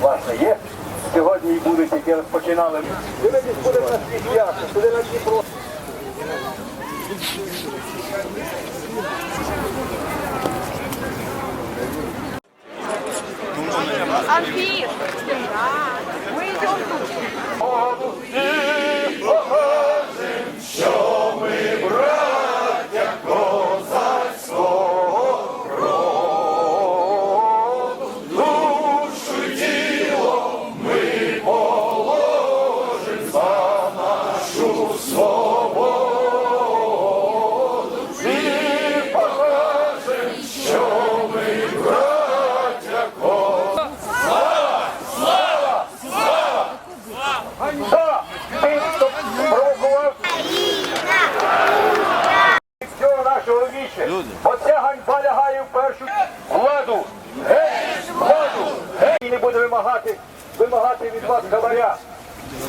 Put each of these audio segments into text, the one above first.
Власне, є. Сьогодні і будуть, які розпочинали. Дивитесь, буде на свято, буде на Дніпро. Вимагати від вас хабаря.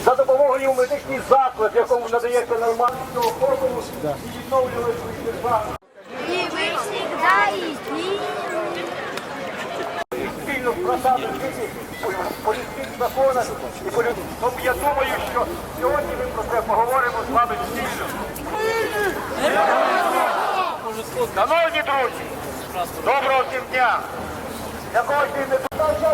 За допомогою медичний заклад, якому надається нормального формулу і відновлювали свої держави. И мы всегда спільно просадити по людських законах і по люд- Тому я думаю, що сьогодні ми про це поговоримо з вами спільно. Шановні друзі, доброго всім дня! Якого не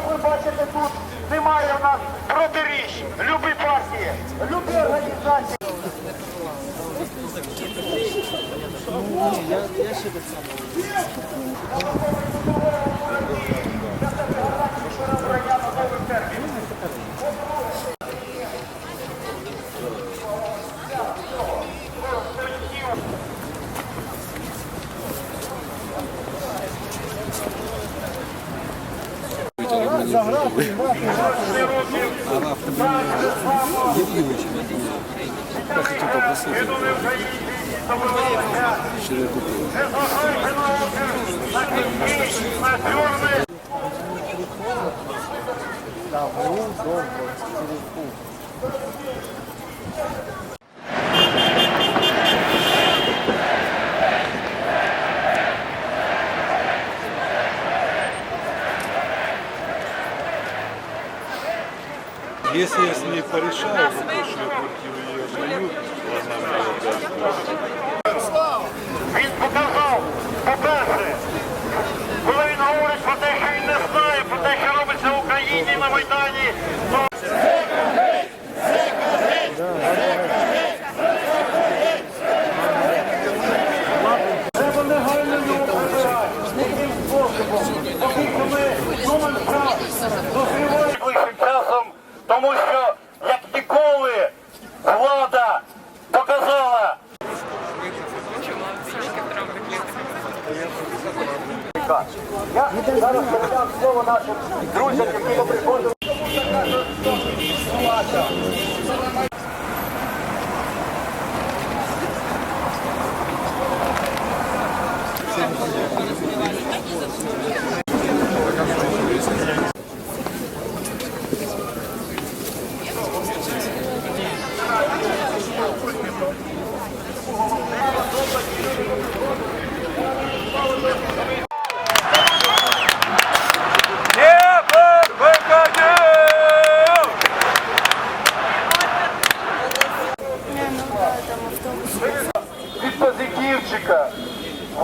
ви бачите, тут немає в нас протиріч. Любі партії, любі організації. заграти, грати, грати. Євгенович, я хочу попросити. Ще не купили. Добре, добре, Если я с ней порешаю, попрошу квартиру ее женю, она мне. Він показав, по-перше, коли він говорить про те, що він не знає, про те, що робиться в Україні на Майдані, Я зараз передам слово нашим друзям, які приходили. від позитивчика.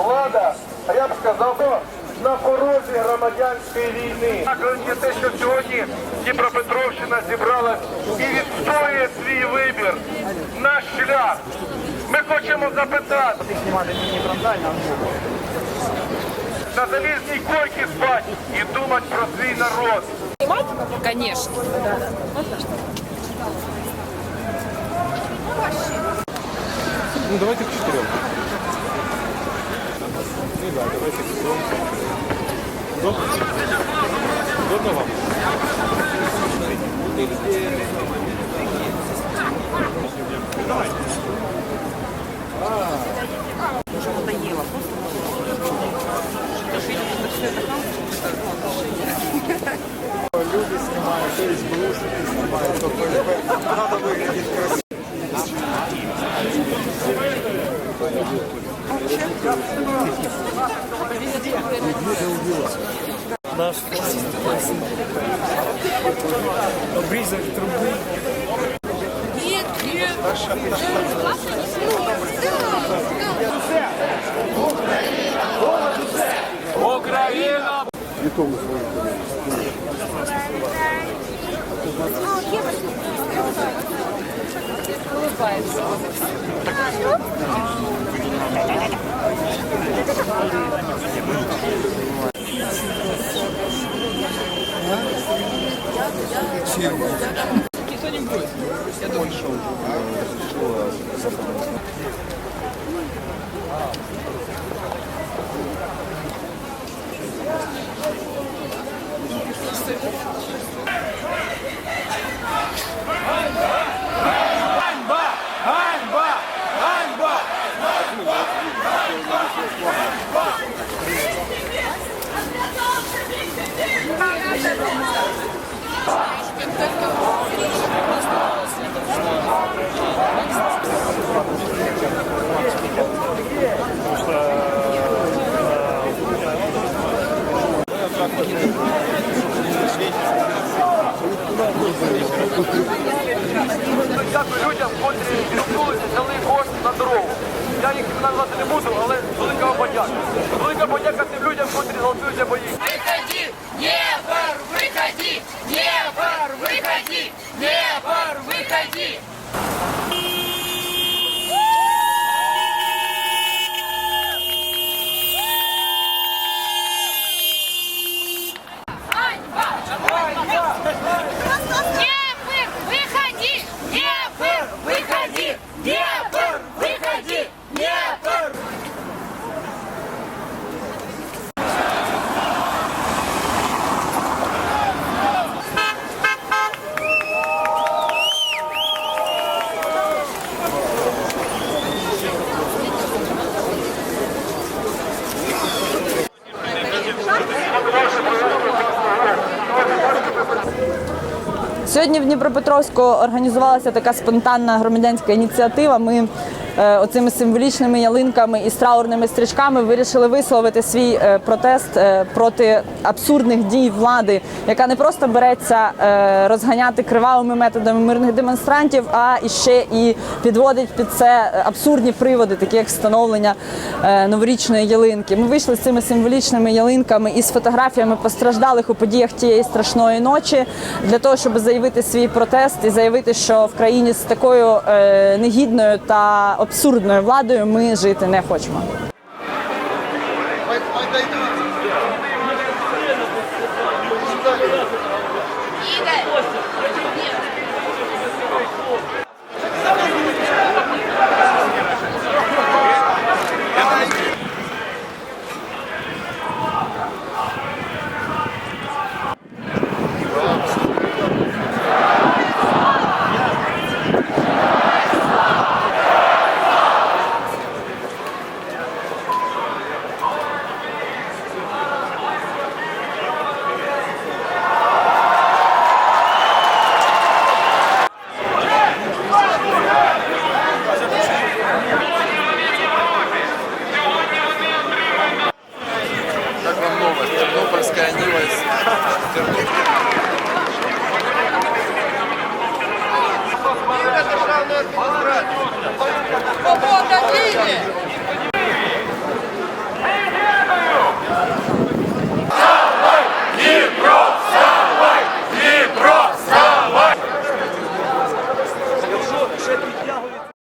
Влада, а я б сказав, на порозі громадянської війни. Є те, що сьогодні Дніпропетровщина зібралась і відстоює свій вибір, наш шлях. Ми хочемо запитати. На залізній койці спать і думати про свій народ. Конечно. Ну давайте к четырем. Ну да, давайте к четырем. Удобно? Удобно вам? Люди снимают, то есть блушники снимают, то. Надо выглядеть красиво. Україна! Вікому свою Улыбається. Чим? Дякую назвати не буду, але велика подяка. Велика подяка тим людям, котрі голосують бої. Сьогодні в Дніпропетровську організувалася така спонтанна громадянська ініціатива. Ми оцими символічними ялинками і траурними стрічками вирішили висловити свій е, протест е, проти абсурдних дій влади, яка не просто береться е, розганяти кривавими методами мирних демонстрантів, а іще і підводить під це абсурдні приводи, такі як встановлення е, новорічної ялинки. Ми вийшли з цими символічними ялинками і з фотографіями постраждалих у подіях тієї страшної ночі для того, щоб заявити свій протест і заявити, що в країні з такою е, негідною та абсурдною владою ми жити не хочемо. Свобода Киеве!